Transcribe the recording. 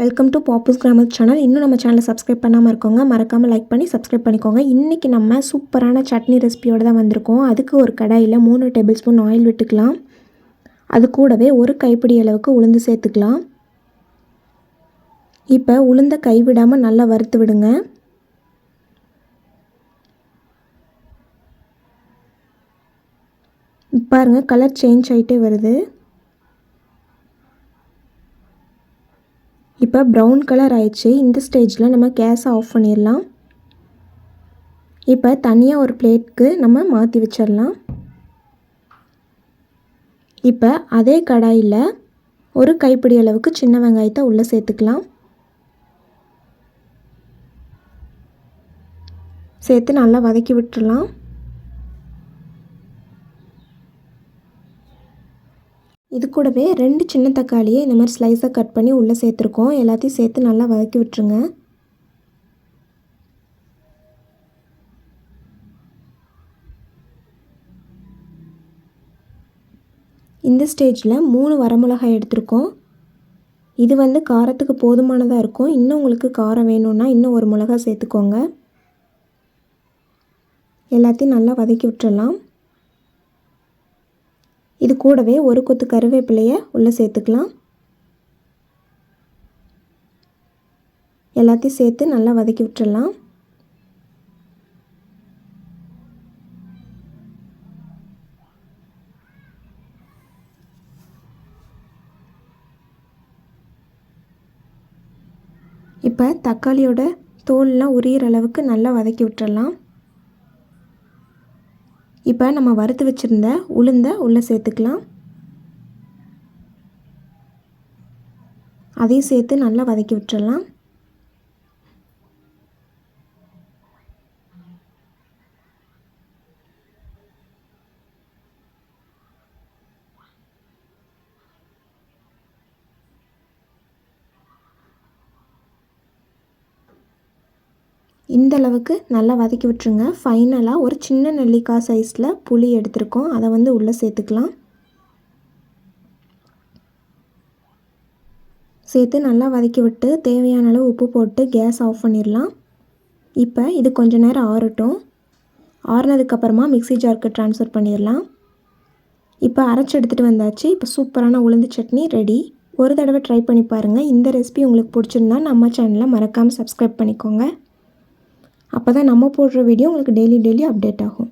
Welcome to Pappus grammar channel இன்னும் நம்ம சேனலை சப்ஸ்கிரைப் பண்ணாமல் இருக்கோங்க. மறக்காமல் லைக் பண்ணி சப்ஸ்கிரைப் பண்ணிக்கோங்க. இன்றைக்கி நம்ம சூப்பரான சட்னி ரெசிபியோடு தான் வந்திருக்கோம். அதுக்கு ஒரு கடாயில் மூணு டேபிள் ஸ்பூன் ஆயில் விட்டுக்கலாம். அது கூடவே ஒரு கைப்பிடி அளவுக்கு உளுந்து சேர்த்துக்கலாம். இப்போ உளுந்த கைவிடாமல் நல்லா வறுத்து விடுங்க. பாருங்கள் கலர் சேஞ்ச் ஆகிட்டே வருது. இப்போ ப்ரௌன் கலர் ஆயிடுச்சு. இந்த ஸ்டேஜில் நம்ம கேஸை ஆஃப் பண்ணிடலாம். இப்போ தனியாக ஒரு பிளேட்க்கு நம்ம மாற்றி வச்சிடலாம். இப்போ அதே கடாயில் ஒரு கைப்பிடி அளவுக்கு சின்ன வெங்காயத்தை உள்ளே சேர்த்துக்கலாம். சேர்த்து நல்லா வதக்கி விட்டுடலாம். இது கூடவே ரெண்டு சின்ன தக்காளியை இந்த மாதிரி ஸ்லைஸாக கட் பண்ணி உள்ளே சேர்த்துருக்கோம். எல்லாத்தையும் சேர்த்து நல்லா வதக்கி விட்டுருங்க. இந்த ஸ்டேஜில் மூணு வரமிளகாய் எடுத்திருக்கோம். இது வந்து காரத்துக்கு போதுமானதாக இருக்கும். இன்னும் உங்களுக்கு காரம் வேணும்னா இன்னும் ஒரு மிளகா சேர்த்துக்கோங்க. எல்லாத்தையும் நல்லா வதக்கி விட்டுடலாம் கூடவே ஒரு கொத்து கருவேப்பிலையை உள்ளே சேர்த்துக்கலாம். எல்லாத்தையும் சேர்த்து நல்லா வதக்கி விட்டுடலாம். இப்போ தக்காளியோட தோல்லாம் உரியிற அளவுக்கு நல்லா வதக்கி விட்டுடலாம். இப்போ நம்ம வறுத்து வச்சுருந்த உளுந்த உள்ளே சேர்த்துக்கலாம். அதையும் சேர்த்து நல்லா வதக்கி விட்டுறலாம். இந்த அளவுக்கு நல்லா வதக்கி விட்டுருங்க. ஃபைனலாக ஒரு சின்ன நெல்லிக்காய் சைஸில் புளி எடுத்திருக்கோம். அதை வந்து உள்ளே சேர்த்துக்கலாம். சேர்த்து நல்லா வதக்கி விட்டு தேவையான அளவு உப்பு போட்டு கேஸ் ஆஃப் பண்ணிடலாம். இப்போ இது கொஞ்ச நேரம் ஆறட்டும். ஆறுனதுக்கப்புறமா மிக்சி ஜாருக்கு ட்ரான்ஸ்ஃபர் பண்ணிடலாம். இப்போ அரைச்சி எடுத்துகிட்டு வந்தாச்சு. இப்போ சூப்பரான உளுந்து சட்னி ரெடி ஒரு தடவை ட்ரை பண்ணி பாருங்கள் இந்த ரெசிபி உங்களுக்கு பிடிச்சிருந்தா நம்ம சேனலை மறக்காமல் சப்ஸ்கிரைப் பண்ணிக்கோங்க. அப்போ தான் நம்ம போடுற வீடியோ உங்களுக்கு டெய்லி டெய்லி அப்டேட் ஆகும்.